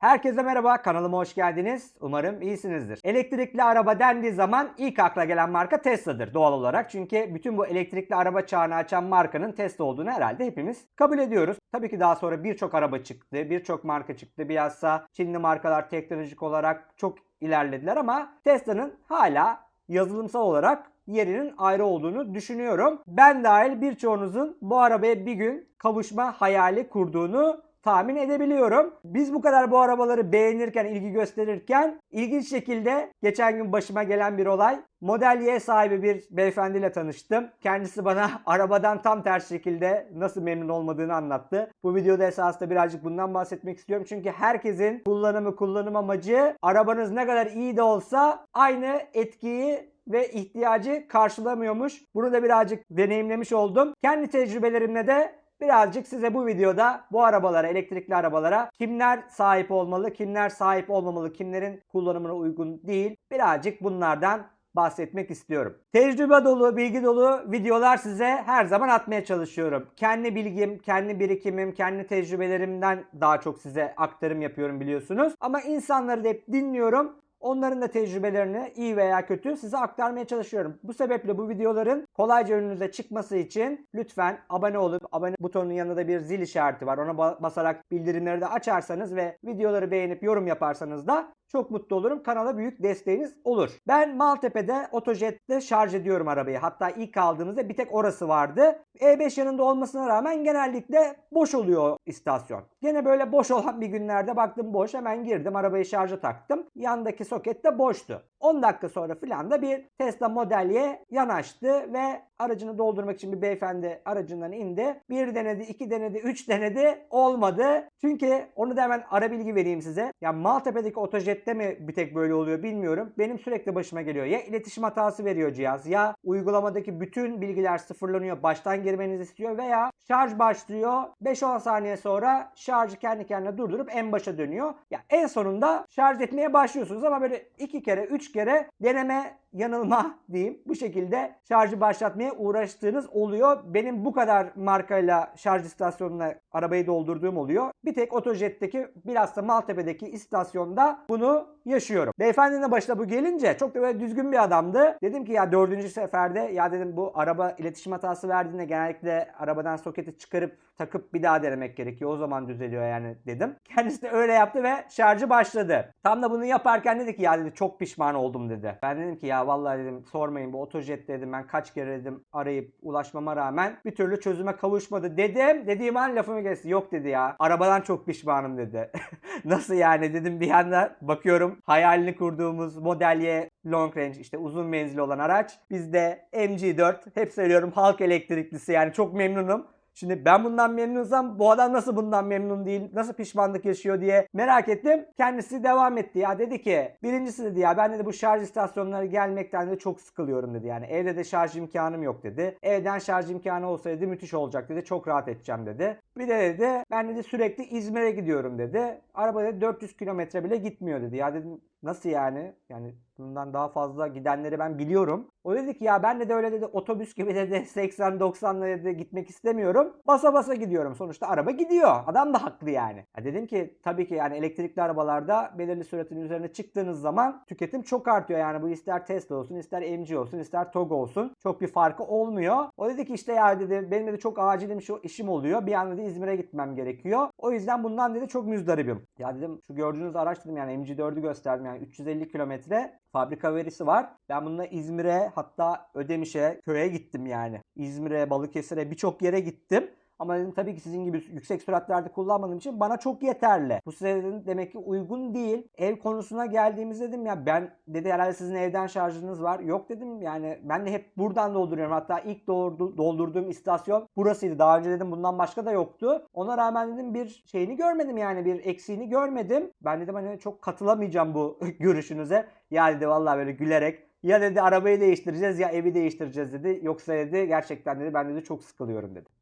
Herkese merhaba, kanalıma hoş geldiniz. Umarım iyisinizdir. Elektrikli araba dendiği zaman ilk akla gelen marka Tesla'dır doğal olarak. Çünkü bütün bu elektrikli araba çağını açan markanın Tesla olduğunu herhalde hepimiz kabul ediyoruz. Tabii ki daha sonra birçok araba çıktı, birçok marka çıktı. Bilhassa Çinli markalar teknolojik olarak çok ilerlediler ama Tesla'nın hala yazılımsal olarak yerinin ayrı olduğunu düşünüyorum. Ben dahil birçoğunuzun bu arabaya bir gün kavuşma hayali kurduğunu tahmin edebiliyorum. Biz bu kadar bu arabaları beğenirken, ilgi gösterirken ilginç şekilde geçen gün başıma gelen bir olay. Model Y sahibi bir beyefendiyle tanıştım. Kendisi bana arabadan tam ters şekilde nasıl memnun olmadığını anlattı. Bu videoda esasında birazcık bundan bahsetmek istiyorum. Çünkü herkesin kullanımı, kullanım amacı arabanız ne kadar iyi de olsa aynı etkiyi ve ihtiyacı karşılamıyormuş. Bunu da birazcık deneyimlemiş oldum. Kendi tecrübelerimle de birazcık size bu videoda bu arabalara, elektrikli arabalara kimler sahip olmalı, kimler sahip olmamalı, kimlerin kullanımına uygun değil birazcık bunlardan bahsetmek istiyorum. Tecrübe dolu, bilgi dolu videolar size her zaman atmaya çalışıyorum. Kendi bilgim, kendi birikimim, kendi tecrübelerimden daha çok size aktarım yapıyorum biliyorsunuz. Ama insanları da hep dinliyorum. Onların da tecrübelerini iyi veya kötü size aktarmaya çalışıyorum. Bu sebeple bu videoların kolayca önünüze çıkması için lütfen abone olup abone butonunun yanında da bir zil işareti var. Ona ba- basarak bildirimleri de açarsanız ve videoları beğenip yorum yaparsanız da çok mutlu olurum. Kanala büyük desteğiniz olur. Ben Maltepe'de Otojet'te şarj ediyorum arabayı. Hatta ilk aldığımızda bir tek orası vardı. E5 yanında olmasına rağmen genellikle boş oluyor istasyon. Gene böyle boş olan bir günlerde baktım boş hemen girdim arabayı şarja taktım. Yandaki soket de boştu. 10 dakika sonra filan da bir Tesla Model Y yanaştı ve aracını doldurmak için bir beyefendi aracından indi. Bir denedi, iki denedi, üç denedi. Olmadı. Çünkü onu da hemen ara bilgi vereyim size. Ya Maltepe'deki Otojet'te mi bir tek böyle oluyor bilmiyorum. Benim sürekli başıma geliyor. Ya iletişim hatası veriyor cihaz ya uygulamadaki bütün bilgiler sıfırlanıyor. Baştan girmenizi istiyor veya şarj başlıyor. 5-10 saniye sonra şarjı kendi kendine durdurup en başa dönüyor. Ya en sonunda şarj etmeye başlıyorsunuz ama böyle iki kere, üç kere deneme yanılma diyeyim. Bu şekilde şarjı başlatmaya uğraştığınız oluyor. Benim bu kadar markayla şarj istasyonuna arabayı doldurduğum oluyor. Bir tek Otojet'teki bilhassa Maltepe'deki istasyonda bunu yaşıyorum. Beyefendinin başına bu gelince çok da böyle düzgün bir adamdı. Dedim ki ya dördüncü seferde ya dedim bu araba iletişim hatası verdiğinde genellikle arabadan soketi çıkarıp takıp bir daha denemek gerekiyor. O zaman düzeliyor yani dedim. Kendisi de öyle yaptı ve şarjı başladı. Tam da bunu yaparken dedi ki ya dedi çok pişman oldum dedi. Ben dedim ki ya vallahi dedim sormayın bu otojet dedim ben kaç kere dedim arayıp ulaşmama rağmen bir türlü çözüme kavuşmadı dedim. Dediğim an lafımı kesti. Yok dedi ya. Arabadan çok pişmanım dedi. Nasıl yani dedim bir yanda bakıyorum hayalini kurduğumuz Model Y long range işte uzun menzili olan araç. Bizde MG4 hep söylüyorum halk elektriklisi yani çok memnunum. Şimdi ben bundan memnunsam bu adam nasıl bundan memnun değil, nasıl pişmanlık yaşıyor diye merak ettim. Kendisi devam etti ya dedi ki birincisi dedi ya ben dedi bu şarj istasyonları gelmekten de çok sıkılıyorum dedi. Yani evde de şarj imkanım yok dedi. Evden şarj imkanı olsaydı müthiş olacak dedi. Çok rahat edeceğim dedi. Bir de dedi ben dedi sürekli İzmir'e gidiyorum dedi. Araba dedi 400 kilometre bile gitmiyor dedi. Ya dedim nasıl yani? Yani bundan daha fazla gidenleri ben biliyorum. O dedi ki ya ben de, öyle dedi otobüs gibi dedi 80-90'la dedi gitmek istemiyorum. Basa basa gidiyorum. Sonuçta araba gidiyor. Adam da haklı yani. Ya dedim ki tabii ki yani elektrikli arabalarda belirli süratin üzerine çıktığınız zaman tüketim çok artıyor. Yani bu ister Tesla olsun, ister MG olsun, ister TOG olsun. Çok bir farkı olmuyor. O dedi ki işte ya dedi benim dedi çok acilim şu işim oluyor. Bir an dedi İzmir'e gitmem gerekiyor. O yüzden bundan dedi çok müzdaribim. Ya dedim şu gördüğünüz araç dedim yani MG4'ü gösterdim yani 350 kilometre fabrika verisi var. Ben bununla İzmir'e hatta Ödemiş'e köye gittim yani. İzmir'e, Balıkesir'e birçok yere gittim. Ama dedim tabii ki sizin gibi yüksek süratlerde kullanmadığım için bana çok yeterli. Bu size dedim demek ki uygun değil. Ev konusuna geldiğimizde dedim ya ben dedi herhalde sizin evden şarjınız var. Yok dedim yani ben de hep buradan dolduruyorum. Hatta ilk doldu- doldurduğum istasyon burasıydı. Daha önce dedim bundan başka da yoktu. Ona rağmen dedim bir şeyini görmedim yani bir eksiğini görmedim. Ben dedim hani çok katılamayacağım bu görüşünüze. Ya dedi vallahi böyle gülerek ya dedi arabayı değiştireceğiz ya evi değiştireceğiz dedi. Yoksa dedi gerçekten dedi ben dedi çok sıkılıyorum dedi.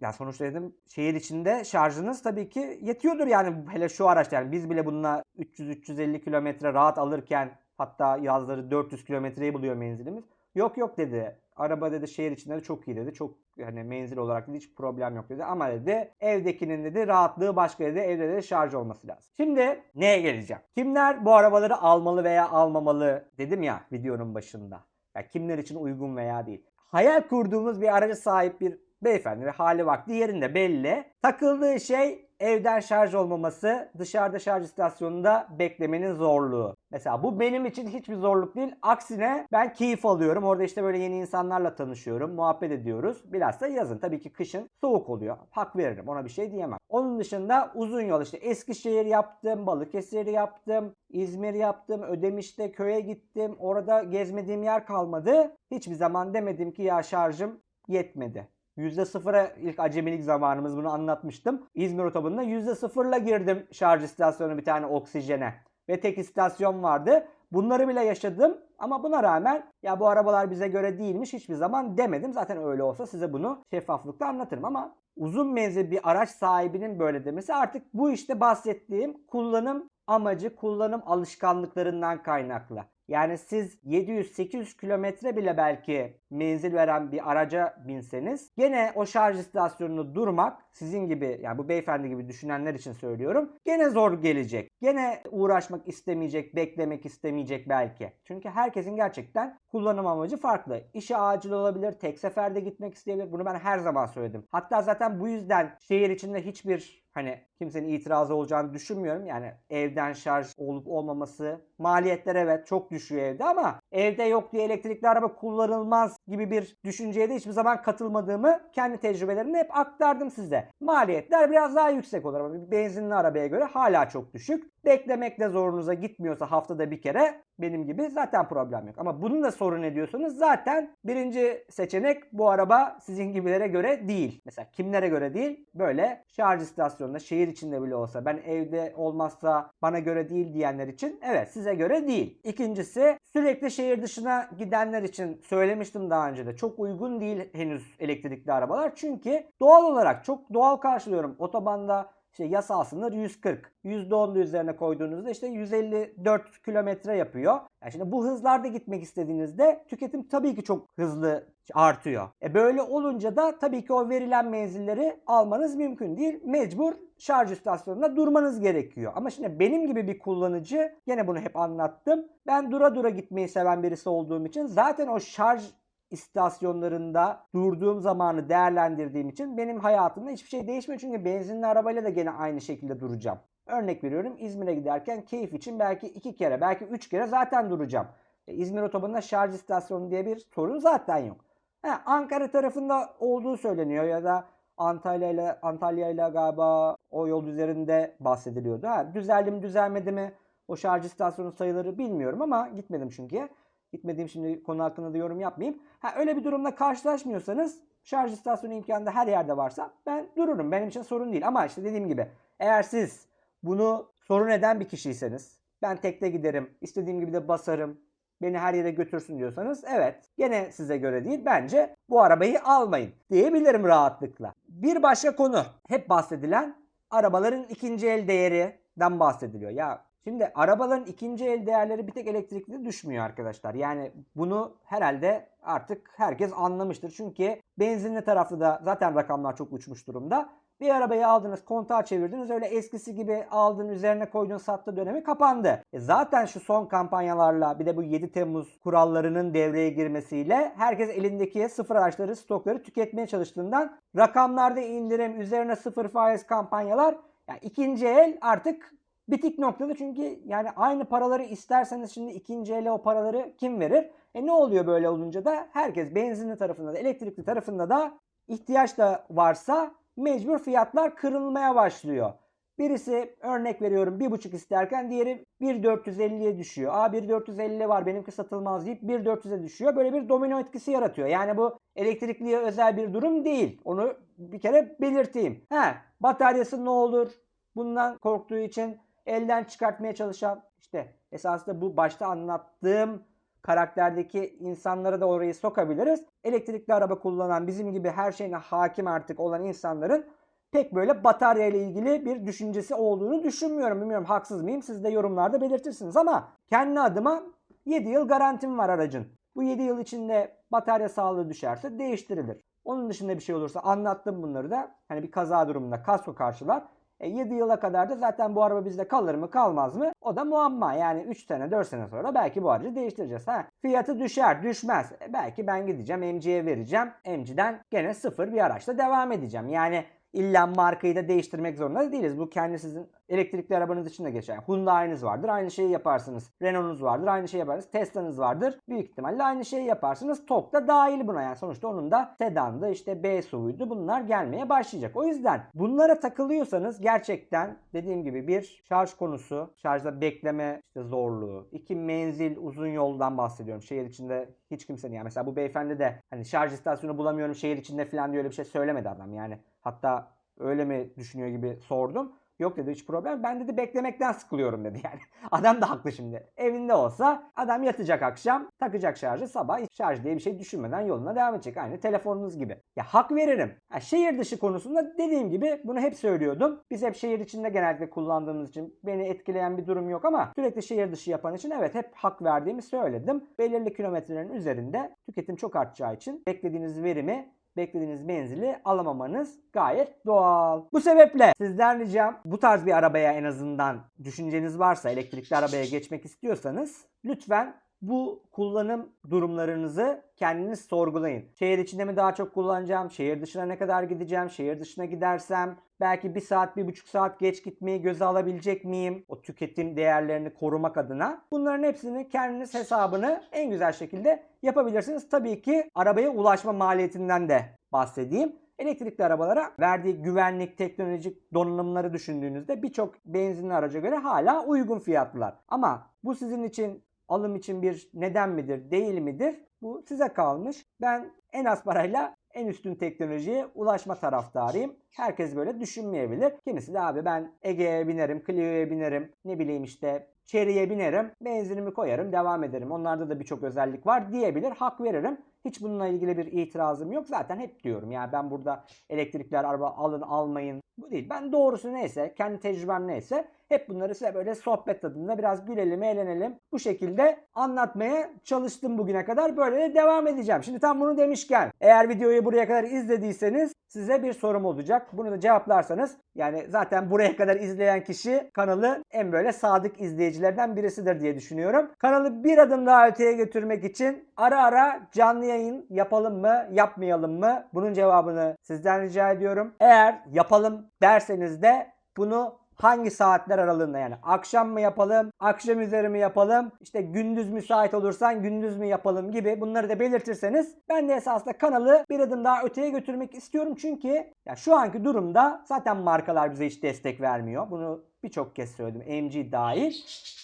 Ya sonuçta dedim şehir içinde şarjınız tabii ki yetiyordur yani hele şu araçta yani biz bile bununla 300-350 kilometre rahat alırken hatta yazları 400 kilometreyi buluyor menzilimiz. Yok yok dedi. Araba dedi şehir içinde de çok iyi dedi. Çok hani menzil olarak dedi hiç problem yok dedi. Ama dedi evdekinin dedi rahatlığı başka dedi. Evde dedi şarj olması lazım. Şimdi neye geleceğim? Kimler bu arabaları almalı veya almamalı dedim ya videonun başında. Ya kimler için uygun veya değil. Hayal kurduğumuz bir aracı sahip bir beyefendi ve hali vakti yerinde belli. Takıldığı şey evden şarj olmaması, dışarıda şarj istasyonunda beklemenin zorluğu. Mesela bu benim için hiçbir zorluk değil. Aksine ben keyif alıyorum. Orada işte böyle yeni insanlarla tanışıyorum, muhabbet ediyoruz. Bilhassa yazın tabii ki kışın soğuk oluyor. Hak veririm ona bir şey diyemem. Onun dışında uzun yol işte Eskişehir yaptım, Balıkesir yaptım, İzmir yaptım, Ödemiş'te köye gittim. Orada gezmediğim yer kalmadı. Hiçbir zaman demedim ki ya şarjım yetmedi. %0'a ilk acemilik zamanımız bunu anlatmıştım. İzmir otobanına %0'la girdim şarj istasyonu bir tane oksijene. Ve tek istasyon vardı. Bunları bile yaşadım ama buna rağmen ya bu arabalar bize göre değilmiş hiçbir zaman demedim. Zaten öyle olsa size bunu şeffaflıkla anlatırım ama uzun menzil bir araç sahibinin böyle demesi artık bu işte bahsettiğim kullanım amacı, kullanım alışkanlıklarından kaynaklı. Yani siz 700-800 kilometre bile belki menzil veren bir araca binseniz gene o şarj istasyonunu durmak sizin gibi yani bu beyefendi gibi düşünenler için söylüyorum. Gene zor gelecek. Gene uğraşmak istemeyecek, beklemek istemeyecek belki. Çünkü herkesin gerçekten kullanım amacı farklı. İşi acil olabilir, tek seferde gitmek isteyebilir. Bunu ben her zaman söyledim. Hatta zaten bu yüzden şehir içinde hiçbir hani kimsenin itirazı olacağını düşünmüyorum. Yani evden şarj olup olmaması maliyetler evet çok düşüyor evde ama evde yok diye elektrikli araba kullanılmaz gibi bir düşünceye de hiçbir zaman katılmadığımı kendi tecrübelerimde hep aktardım size. Maliyetler biraz daha yüksek olur ama benzinli arabaya göre hala çok düşük. Beklemek de zorunuza gitmiyorsa haftada bir kere benim gibi zaten problem yok. Ama bunun da sorun ediyorsanız zaten birinci seçenek bu araba sizin gibilere göre değil. Mesela kimlere göre değil? Böyle şarj istasyonunda şehir içinde bile olsa ben evde olmazsa bana göre değil diyenler için evet size göre değil. İkincisi sürekli şehir dışına gidenler için söylemiştim daha önce de çok uygun değil henüz elektrikli arabalar. Çünkü doğal olarak çok doğal karşılıyorum. Otobanda işte yasal sınır 140. %10 da üzerine koyduğunuzda işte 154 kilometre yapıyor. Yani şimdi bu hızlarda gitmek istediğinizde tüketim tabii ki çok hızlı artıyor. E böyle olunca da tabii ki o verilen menzilleri almanız mümkün değil. Mecbur şarj istasyonunda durmanız gerekiyor. Ama şimdi benim gibi bir kullanıcı gene bunu hep anlattım. Ben dura dura gitmeyi seven birisi olduğum için zaten o şarj istasyonlarında durduğum zamanı değerlendirdiğim için benim hayatımda hiçbir şey değişmiyor. Çünkü benzinli arabayla da gene aynı şekilde duracağım. Örnek veriyorum İzmir'e giderken keyif için belki iki kere belki üç kere zaten duracağım. E, İzmir otobanında şarj istasyonu diye bir sorun zaten yok. He, Ankara tarafında olduğu söyleniyor ya da Antalya ile Antalya ile galiba o yol üzerinde bahsediliyordu. Ha, düzeldi mi düzelmedi mi o şarj istasyonu sayıları bilmiyorum ama gitmedim çünkü. Gitmediğim şimdi konu hakkında da yorum yapmayayım. Ha, öyle bir durumla karşılaşmıyorsanız şarj istasyonu imkanı da her yerde varsa ben dururum. Benim için sorun değil. Ama işte dediğim gibi eğer siz bunu sorun eden bir kişiyseniz ben tekte giderim, istediğim gibi de basarım, beni her yere götürsün diyorsanız evet gene size göre değil bence bu arabayı almayın diyebilirim rahatlıkla. Bir başka konu hep bahsedilen arabaların ikinci el değerinden bahsediliyor. Ya Şimdi arabaların ikinci el değerleri bir tek elektrikli düşmüyor arkadaşlar. Yani bunu herhalde artık herkes anlamıştır. Çünkü benzinli tarafta da zaten rakamlar çok uçmuş durumda. Bir arabayı aldınız, kontağı çevirdiniz. Öyle eskisi gibi aldın, üzerine koydun, sattı dönemi kapandı. E zaten şu son kampanyalarla bir de bu 7 Temmuz kurallarının devreye girmesiyle herkes elindeki sıfır araçları, stokları tüketmeye çalıştığından rakamlarda indirim, üzerine sıfır faiz kampanyalar yani ikinci el artık bitik noktada çünkü yani aynı paraları isterseniz şimdi ikinci ele o paraları kim verir? E ne oluyor böyle olunca da herkes benzinli tarafında da elektrikli tarafında da ihtiyaç da varsa mecbur fiyatlar kırılmaya başlıyor. Birisi örnek veriyorum 1.5 isterken diğeri 1.450'ye düşüyor. Aa 1.450 var benimki satılmaz deyip 1.400'e düşüyor. Böyle bir domino etkisi yaratıyor. Yani bu elektrikliye özel bir durum değil. Onu bir kere belirteyim. He, bataryası ne olur? Bundan korktuğu için elden çıkartmaya çalışan işte esasında bu başta anlattığım karakterdeki insanları da orayı sokabiliriz. Elektrikli araba kullanan bizim gibi her şeyine hakim artık olan insanların pek böyle batarya ile ilgili bir düşüncesi olduğunu düşünmüyorum. Bilmiyorum haksız mıyım siz de yorumlarda belirtirsiniz ama kendi adıma 7 yıl garantim var aracın. Bu 7 yıl içinde batarya sağlığı düşerse değiştirilir. Onun dışında bir şey olursa anlattım bunları da. Hani bir kaza durumunda kasko karşılar. E 7 yıla kadar da zaten bu araba bizde kalır mı kalmaz mı? O da muamma. Yani 3 sene 4 sene sonra belki bu aracı değiştireceğiz. Ha, fiyatı düşer düşmez. E belki ben gideceğim MC'ye vereceğim. MC'den gene sıfır bir araçla devam edeceğim. Yani illa markayı da değiştirmek zorunda değiliz. Bu kendi sizin elektrikli arabanız için de geçer. Hyundai'niz vardır. Aynı şeyi yaparsınız. Renault'unuz vardır. Aynı şeyi yaparsınız. Tesla'nız vardır. Büyük ihtimalle aynı şeyi yaparsınız. TOG da dahil buna. Yani sonuçta onun da sedandı işte B SUV'uydu. Bunlar gelmeye başlayacak. O yüzden bunlara takılıyorsanız gerçekten dediğim gibi bir şarj konusu, şarjda bekleme işte zorluğu, iki menzil uzun yoldan bahsediyorum. Şehir içinde hiç kimsenin yani mesela bu beyefendi de hani şarj istasyonu bulamıyorum şehir içinde falan diye öyle bir şey söylemedi adam yani. Hatta öyle mi düşünüyor gibi sordum. Yok dedi hiç problem. Ben dedi beklemekten sıkılıyorum dedi yani. Adam da haklı şimdi. Evinde olsa adam yatacak akşam takacak şarjı sabah şarj diye bir şey düşünmeden yoluna devam edecek. Aynı telefonunuz gibi. Ya hak veririm. Ha, şehir dışı konusunda dediğim gibi bunu hep söylüyordum. Biz hep şehir içinde genellikle kullandığımız için beni etkileyen bir durum yok ama sürekli şehir dışı yapan için evet hep hak verdiğimi söyledim. Belirli kilometrelerin üzerinde tüketim çok artacağı için beklediğiniz verimi beklediğiniz menzili alamamanız gayet doğal. Bu sebeple sizden ricam bu tarz bir arabaya en azından düşünceniz varsa elektrikli arabaya geçmek istiyorsanız lütfen bu kullanım durumlarınızı kendiniz sorgulayın. Şehir içinde mi daha çok kullanacağım? Şehir dışına ne kadar gideceğim? Şehir dışına gidersem belki bir saat, bir buçuk saat geç gitmeyi göze alabilecek miyim? O tüketim değerlerini korumak adına. Bunların hepsini kendiniz hesabını en güzel şekilde yapabilirsiniz. Tabii ki arabaya ulaşma maliyetinden de bahsedeyim. Elektrikli arabalara verdiği güvenlik, teknolojik donanımları düşündüğünüzde birçok benzinli araca göre hala uygun fiyatlılar. Ama bu sizin için alım için bir neden midir, değil midir? Bu size kalmış. Ben en az parayla en üstün teknolojiye ulaşma taraftarıyım. Herkes böyle düşünmeyebilir. Kimisi de abi ben Ege'ye binerim, Clio'ya binerim, ne bileyim işte Chery'e binerim, benzinimi koyarım, devam ederim. Onlarda da birçok özellik var diyebilir. Hak veririm. Hiç bununla ilgili bir itirazım yok. Zaten hep diyorum ya ben burada elektrikli araba alın almayın. Bu değil. Ben doğrusu neyse, kendi tecrübem neyse hep bunları size böyle sohbet tadında biraz gülelim, eğlenelim. Bu şekilde anlatmaya çalıştım bugüne kadar. Böyle de devam edeceğim. Şimdi tam bunu demişken eğer videoyu buraya kadar izlediyseniz size bir sorum olacak. Bunu da cevaplarsanız yani zaten buraya kadar izleyen kişi kanalı en böyle sadık izleyicilerden birisidir diye düşünüyorum. Kanalı bir adım daha öteye götürmek için ara ara canlı yayın yapalım mı, yapmayalım mı? Bunun cevabını sizden rica ediyorum. Eğer yapalım derseniz de bunu hangi saatler aralığında yani akşam mı yapalım, akşam üzeri mi yapalım, işte gündüz müsait olursan gündüz mü yapalım gibi bunları da belirtirseniz ben de esasında kanalı bir adım daha öteye götürmek istiyorum çünkü ya şu anki durumda zaten markalar bize hiç destek vermiyor. Bunu birçok kez söyledim MG dahil.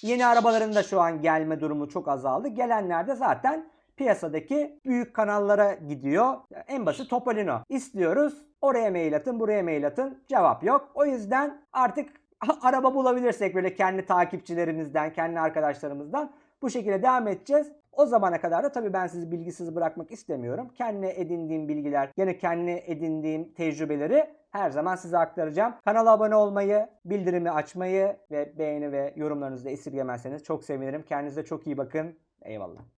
Yeni arabaların da şu an gelme durumu çok azaldı. Gelenler de zaten piyasadaki büyük kanallara gidiyor. En basit Topolino. İstiyoruz. Oraya mail atın, buraya mail atın. Cevap yok. O yüzden artık araba bulabilirsek böyle kendi takipçilerimizden, kendi arkadaşlarımızdan bu şekilde devam edeceğiz. O zamana kadar da tabii ben sizi bilgisiz bırakmak istemiyorum. Kendi edindiğim bilgiler, yine kendi edindiğim tecrübeleri her zaman size aktaracağım. Kanala abone olmayı, bildirimi açmayı ve beğeni ve yorumlarınızı da esirgemezseniz çok sevinirim. Kendinize çok iyi bakın. Eyvallah.